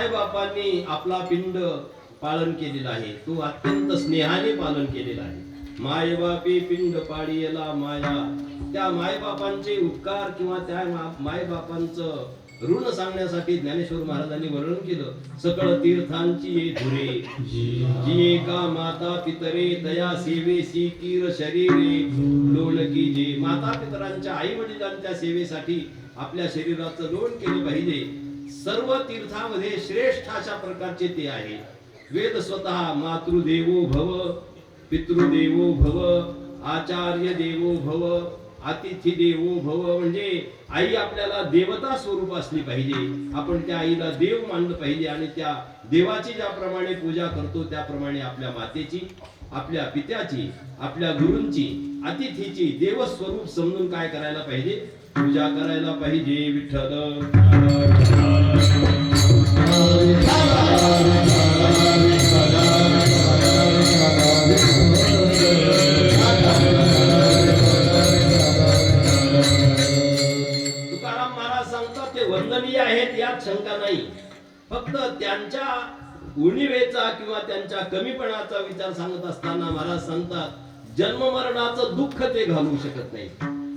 साईबाबांनी आपला पिंड पालन केलेला आहे. तो अत्यंत स्नेहाने पालन केलेला आहे. मायबापी पिंड पाडियला माया. त्या मायबापांचे उपकार किंवा त्या मायबापांचं ऋण सांगण्यासाठी ज्ञानेश्वर महाराजांनी वर्णन केलं. सकळ तीर्थांची धुरे. जी एका माता पितरे दया सेवेसी कीर शरीरे. लोणकी जे. माता पितरांच्या आई वडिलांच्या सेवेसाठी आपल्या शरीराचं लोण केले पाहिजे. सर्व तीर्थामध्ये श्रेष्ठ अशा प्रकारचे ते आहे. वेद स्वतः मातृदेवो भव पितृदेवो भव आचार्य देवो भव अतिथी देवो भव. म्हणजे आई आपल्याला देवता स्वरूप असली पाहिजे. आपण त्या आईला देव मानलं पाहिजे आणि त्या देवाची ज्याप्रमाणे पूजा करतो त्याप्रमाणे आपल्या मातेची आपल्या पित्याची आपल्या गुरूंची अतिथीची देवस्वरूप समजून काय करायला पाहिजे? पूजा करायला पाहिजे विठ्ठल. तुकाराम महाराज सांगतात ते वंदनीय आहेत यात शंका नाही. फक्त त्यांच्या उणिवेचा किंवा त्यांच्या कमीपणाचा विचार सांगत असताना महाराज सांगतात जन्म मरणाचं दुःख ते घालवू शकत नाही.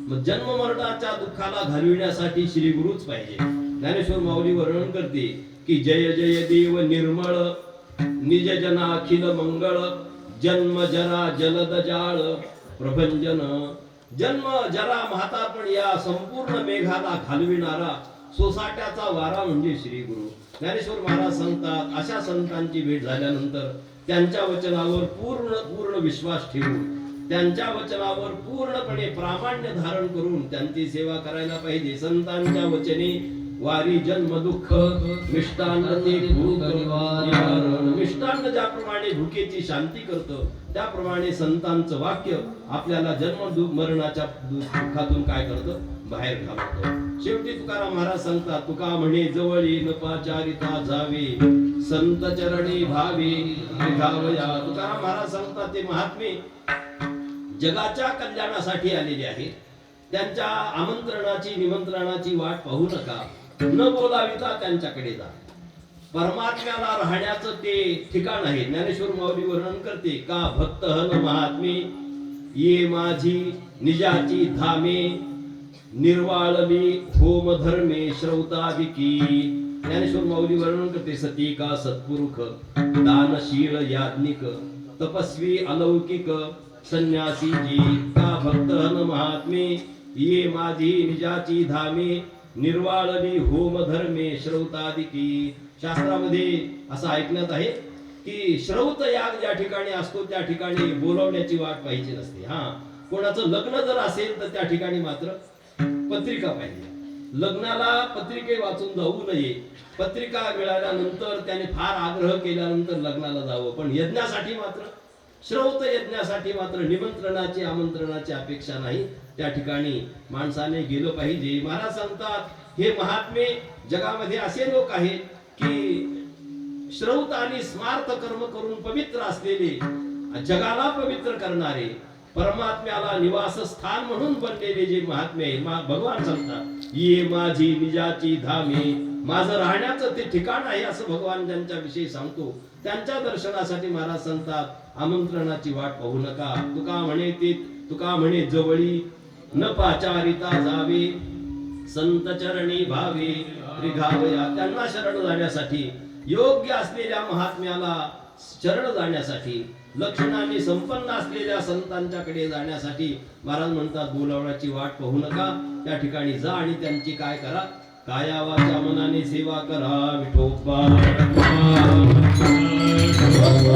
मग जन्म मरणाच्या दुःखाला घालविण्यासाठी श्री गुरुच पाहिजे. ज्ञानेश्वर माऊली वर्णन करते की जय जय देव निर्मळ निज जना अखिल मंगळ जन्म जरा जलद जाळ प्रभंजन. जन्म जरा म्हातारपण या संपूर्ण मेघाला घालविणारा सोसाट्याचा वारा म्हणजे श्री गुरु. ज्ञानेश्वर महाराज सांगतात अशा संतांची भेट झाल्यानंतर त्यांच्या वचनावर पूर्ण पूर्ण विश्वास ठेवून त्यांच्या वचनावर पूर्णपणे प्रामाण्य धारण करून त्यांची सेवा करायला पाहिजे. संतांच्या वचने वारी जन्म दुःख मिष्टान्न मिष्टान्न ज्याप्रमाणे भुकेची शांती करतं त्याप्रमाणे संतांचं वाक्य आपल्याला जन्म मरणाच्या दुःखातून काय करतं? बाहेर घालवतं शेवटी तुकाराम महाराज सांगतात तुका म्हणे जवळ नपाचारिता पाचारिता जावे संत चरणी भावे निघावया. तुकाराम महाराज सांगतात ते महात्मे जगाच्या कल्याणासाठी आलेले आहेत. त्यांच्या आमंत्रणाची निमंत्रणाची वाट पाहू नका. न बोलाविता त्यांच्याकडे जा. परमात्म्याला राहण्याचं ते ठिकाण आहे. ज्ञानेश्वर माऊली वर्णन करते का भक्त हन महात्मे? ये माझी निजाची धामे निर्वाळली होम धर्मे श्रौताविकी ज्ञानेश्वर माऊली वर्णन करते सती का सत्पुरुख दानशील याज्ञिक तपस्वी अलौकिक संन्यासी जी का भक्त हन महात्मे ये माझी निजाची धामे निर्वाळमी होम धर्मे श्रौतादिकी शास्त्रामध्ये असं ऐकण्यात आहे की श्रौत याग ज्या ठिकाणी असतो त्या ठिकाणी बोलवण्याची वाट पाहिजे नसते. हा कोणाचं लग्न जर असेल तर त्या ठिकाणी मात्र पत्रिका पाहिजे लग्नाला पत्रिके वाचून जाऊ नये. पत्रिका मिळाल्यानंतर त्याने फार आग्रह केल्यानंतर लग्नाला जावं. पण यज्ञासाठी मात्र श्रौत यज्ञासाठी मात्र निमंत्रणाची आमंत्रणाची अपेक्षा नाही. त्या ठिकाणी माणसाने गेलं पाहिजे. महाराज सांगतात हे महात्मे जगामध्ये असे लोक आहेत की श्रौत आणि स्मार्थ कर्म करून पवित्र असलेले जगाला पवित्र करणारे परमात्म्याला निवास स्थान म्हणून बनलेले जे महात्मे भगवान सांगतात ये माझी निजाची धामे माझं राहण्याचं ते ठिकाण आहे असं भगवान ज्यांच्या विषयी सांगतो त्यांच्या दर्शनासाठी महाराज सांगतात आमंत्रणाची वाट पाहू नका तुका म्हणे ते तुका म्हणे जवळी न पाचारिता जावे संत चरणी भावे रिघावया. त्यांना शरण जाण्यासाठी योग्य असलेल्या महात्म्याला चरण जाण्यासाठी लक्षणाने संपन्न असलेल्या संतांच्याकडे जाण्यासाठी महाराज म्हणतात बोलावण्याची वाट पाहू नका. त्या ठिकाणी जा आणि त्यांची काय करा? कायावाच्या मनाने सेवा करा विठोबा.